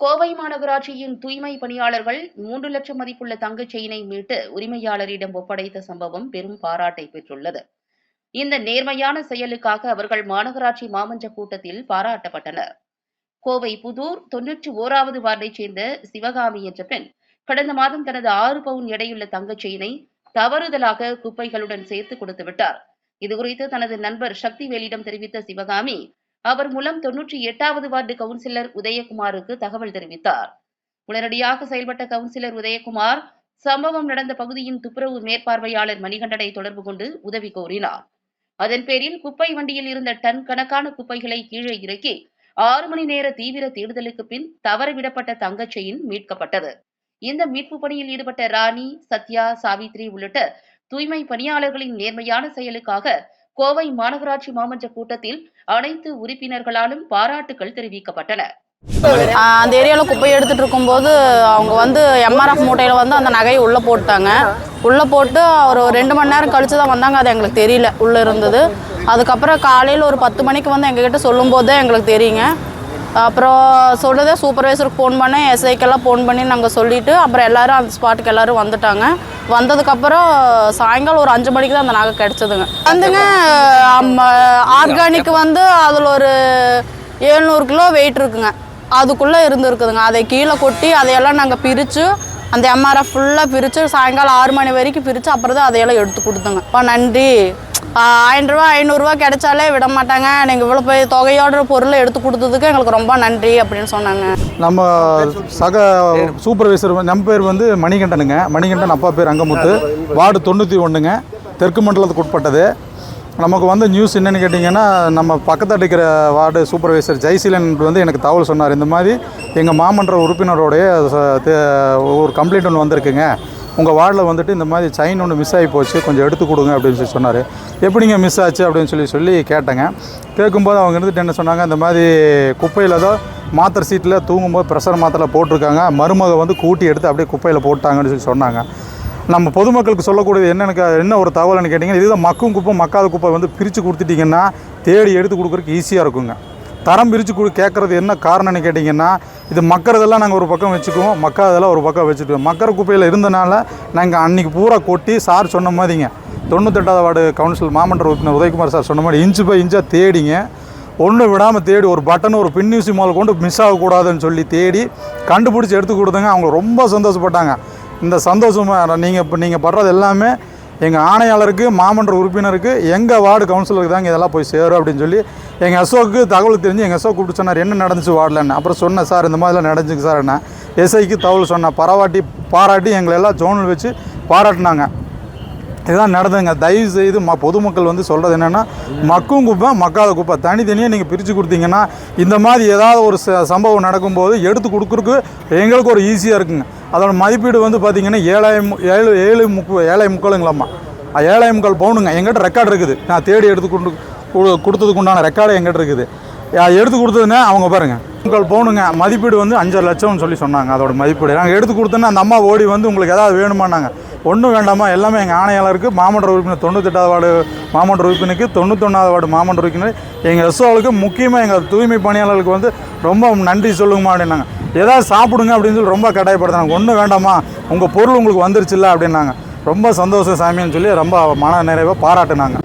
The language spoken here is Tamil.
கோவை மாநகராட்சியின் தூய்மை பணியாளர்கள் மூன்று லட்சம் மதிப்புள்ள தங்கச் செயினை மீட்டு உரிமையாளரிடம் ஒப்படைத்த சம்பவம் பெரும் பாராட்டை பெற்றுள்ளது. இந்த நேர்மையான செயலுக்காக அவர்கள் மாநகராட்சி மாமன்ற கூட்டத்தில் பாராட்டப்பட்டனர். கோவை புதூர் தொன்னூற்றி ஓராவது வார்டைச் சேர்ந்த சிவகாமி என்ற பெண் கடந்த மாதம் தனது ஆறு பவுன் எடையுள்ள தங்கச் செயினை தவறுதலாக குப்பைகளுடன் சேர்த்து கொடுத்து விட்டார். இதுகுறித்து தனது நண்பர் சக்திவேலிடம் தெரிவித்த சிவகாமி அவர் மூலம் தொன்னூற்றி எட்டாவது வார்டு கவுன்சிலர் உதயகுமாருக்கு தகவல் தெரிவித்தார். உடனடியாக செயல்பட்ட கவுன்சிலர் உதயகுமார் சம்பவம் நடந்த பகுதியின் துப்புரவு மேற்பார்வையாளர் மணிகண்டனை தொடர்பு கொண்டு உதவி கோரினார். அதன் பேரில் குப்பை வண்டியில் இருந்த டன் கணக்கான குப்பைகளை கீழே இறக்கி ஆறு மணி நேர தீவிர தேடுதலுக்கு பின் தவறவிடப்பட்ட தங்கச் செயின் மீட்கப்பட்டது. இந்த மீட்பு பணியில் ஈடுபட்ட ராணி சத்யா சாவித்ரி உள்ளிட்ட தூய்மை பணியாளர்களின் நேர்மையான செயலுக்காக கோவை மாநகராட்சி மாமன்ற கூட்டத்தில் அனைத்து உறுப்பினர்களாலும் பாராட்டுகள் தெரிவிக்கப்பட்டன. அந்த ஏரியாவில் குப்பை எடுத்துட்டு இருக்கும்போது அவங்க வந்து எம்ஆர்எஃப் மூட்டையில் வந்து அந்த நகையை உள்ளே போட்டாங்க. உள்ளே போட்டு ஒரு ரெண்டு மணி நேரம் கழிச்சு தான் வந்தாங்க. அது எங்களுக்கு தெரியல. உள்ளே இருந்தது. அதுக்கப்புறம் காலையில் ஒரு பத்து மணிக்கு வந்து எங்ககிட்ட சொல்லும்போது தான் எங்களுக்கு தெரியுங்க. அப்புறம் சொல்கிறதே சூப்பர்வைசருக்கு ஃபோன் பண்ணேன் எஸ்ஐக்கெல்லாம் ஃபோன் பண்ணி நாங்கள் சொல்லிவிட்டு அப்புறம் எல்லோரும் அந்த ஸ்பாட்டுக்கு எல்லோரும் வந்துட்டாங்க. வந்ததுக்கப்புறம் சாயங்காலம் ஒரு அஞ்சு மணிக்கு தான் அந்த நகை கிடச்சிதுங்க. வந்துங்க ஆர்கானிக் வந்து அதில் ஒரு எழுநூறு கிலோ வெயிட் இருக்குங்க. அதுக்குள்ளே இருந்துருக்குதுங்க. அதை கீழே கொட்டி அதையெல்லாம் நாங்கள் பிரித்து அந்த எம்ஆர்எஃப் ஃபுல்லாக பிரித்து சாயங்காலம் ஆறு மணி வரைக்கும் பிரித்து அப்புறம் தான் அதையெல்லாம் எடுத்து கொடுத்தோங்க. இப்போ நன்றி. ஆயிரம் ரூபா ஐநூறுரூவா கிடைச்சாலே விட மாட்டாங்க நீங்கள் இவ்வளோ போய் தொகையோட பொருளை எடுத்து கொடுத்ததுக்கு எங்களுக்கு ரொம்ப நன்றி அப்படின்னு சொன்னாங்க. நம்ம சக சூப்பர்வைசர் நம்ம பேர் வந்து மணிகண்டனுங்க. மணிகண்டன் அப்பா பேர் அங்கமுத்து. வார்டு தொண்ணூற்றி ஒன்றுங்க தெற்கு மண்டலத்துக்கு உட்பட்டது. நமக்கு வந்து நியூஸ் என்னென்னு கேட்டிங்கன்னா நம்ம பக்கத்தில் இருக்கிற வார்டு சூப்பர்வைசர் ஜெய்சீலன் வந்து எனக்கு தகவல் சொன்னார். இந்த மாதிரி எங்கள் மாமன்ற உறுப்பினருடைய ஒரு கம்ப்ளைண்ட் ஒன்று வந்திருக்குங்க. உங்கள் வார்டில் வந்துட்டு இந்த மாதிரி செயின் ஒன்று மிஸ் ஆகி போச்சு கொஞ்சம் எடுத்து கொடுங்க அப்படின்னு சொல்லி சொன்னார். எப்படிங்க மிஸ் ஆச்சு அப்படின்னு சொல்லி சொல்லி கேட்டேங்க. கேட்கும்போது அவங்க இருந்துட்டு என்ன சொன்னாங்க இந்த மாதிரி குப்பையில் தான் மாத்திரை சீட்டில் தூங்கும்போது ப்ரெஷர் மாத்திரை போட்டிருக்காங்க மருமக வந்து கூட்டி எடுத்து அப்படியே குப்பையில் போட்டாங்கன்னு சொல்லி சொன்னாங்க. நம்ம பொதுமக்களுக்கு சொல்லக்கூடியது என்ன எனக்கு என்ன ஒரு தகவல்னு கேட்டிங்கன்னா இதுதான் மக்கும் குப்பை மக்காத குப்பை வந்து பிரித்து கொடுத்துட்டிங்கன்னா தேடி எடுத்து கொடுக்குறதுக்கு ஈஸியாக இருக்குங்க. தரம் பிரித்து கொடு கேட்குறது என்ன காரணம்னு கேட்டிங்கன்னா இது மக்கறதெல்லாம் நாங்கள் ஒரு பக்கம் வச்சுக்குவோம். மக்காதெல்லாம் ஒரு பக்கம் வச்சுக்குவோம். மக்கற குப்பையில் இருந்தனால நாங்கள் அன்றைக்கி பூரா கொட்டி சார் சொன்ன மாதிரிங்க. தொண்ணூத்தெட்டாவது வார்டு கவுன்சில் மாமன்ற உறுப்பினர் உதயகுமார் சார் சொன்ன மாதிரி இன்ச்சு பை இன்ச்சாக தேடிங்க. ஒன்று விடாமல் தேடி ஒரு பட்டன் ஒரு பின்னியூசி முதல் கொண்டு மிஸ் ஆகக்கூடாதுன்னு சொல்லி தேடி கண்டுபிடிச்சி எடுத்து கொடுத்தங்க. அவங்க ரொம்ப சந்தோஷப்பட்டாங்க. இந்த சந்தோஷமாக நீங்கள் இப்போ நீங்கள் படுறது எல்லாமே எங்கள் ஆணையாளருக்கு மாமன்ற உறுப்பினருக்கு எங்கள் வார்டு கவுன்சிலருக்கு தாங்க இதெல்லாம் போய் சேரும் அப்படின்னு சொல்லி எங்கள் அசோக்கு தகவல் தெரிஞ்சு எங்கள் அசோக் கூப்பிட்டு சொன்னார் என்ன நடந்துச்சு வாடலன்னு அப்புறம் சொன்னேன் சார் இந்த மாதிரிலாம் நடந்துச்சு சார் என்ன. எஸ்ஐக்கு தகவல் சொன்னேன் பரவாட்டி பாராட்டி எங்களை எல்லாம் ஜோனில் வச்சு பாராட்டினாங்க. இதுதான் நடந்ததுங்க. தயவு செய்து ம பொதுமக்கள் வந்து சொல்கிறது என்னென்னா மக்கும் குப்பை மக்காத குப்பை. தனித்தனியாக நீங்கள் பிரித்து கொடுத்தீங்கன்னா இந்த மாதிரி ஏதாவது ஒரு ச- சம்பவம் நடக்கும்போது எடுத்து கொடுக்குறக்கு எங்களுக்கு ஒரு ஈஸியாக இருக்குங்க. அதோட மதிப்பீடு வந்து பார்த்திங்கன்னா ஏழாயிரம் ஏழு ஏழு முக்கு ஏழாயிரம் முக்காலுங்களாம்மா ஏழாயிரம் முக்கால் பவுனுங்க. எங்கிட்ட ரெக்கார்டு இருக்குது. நான் தேடி எடுத்து கொண்டு கொடுத்ததுக்கு உண்டான ரெக்கார்டு எங்கிட்ட இருக்குது. எடுத்து கொடுத்ததுன்னா அவங்க பாருங்கள் உங்கள் போகணுங்க மதிப்பீடு வந்து அஞ்சரை லட்சம்னு சொல்லி சொன்னாங்க அதோட மதிப்பீடு. நாங்கள் எடுத்து கொடுத்தோன்னா அந்த அம்மா ஓடி வந்து உங்களுக்கு ஏதாவது வேணுமான்னாங்க. ஒன்றும் வேண்டாமா எல்லாமே எங்கள் ஆணையாளருக்கு மாமன்ற உறுப்பினர் தொண்ணூத்தெட்டாவது வார்டு மாமன்ற உறுப்பினருக்கு தொண்ணூத்தொன்னாவது வார்டு மாமன்ற உறுப்பினர். எங்கள் எஸ்ஓவுக்கு முக்கியமாக எங்கள் தூய்மை பணியாளர்களுக்கு வந்து ரொம்ப நன்றி சொல்லுங்கம்மா அப்படின்னாங்க. ஏதாவது சாப்பிடுங்க அப்படின்னு சொல்லி ரொம்ப கட்டாயப்படுத்தினாங்க. ஒன்றும் வேண்டாமா உங்கள் பொருள் உங்களுக்கு வந்துருச்சுல்ல அப்படின்னாங்க. ரொம்ப சந்தோஷம் சாமின்னு சொல்லி ரொம்ப மன நிறைவாக பாராட்டுனாங்க.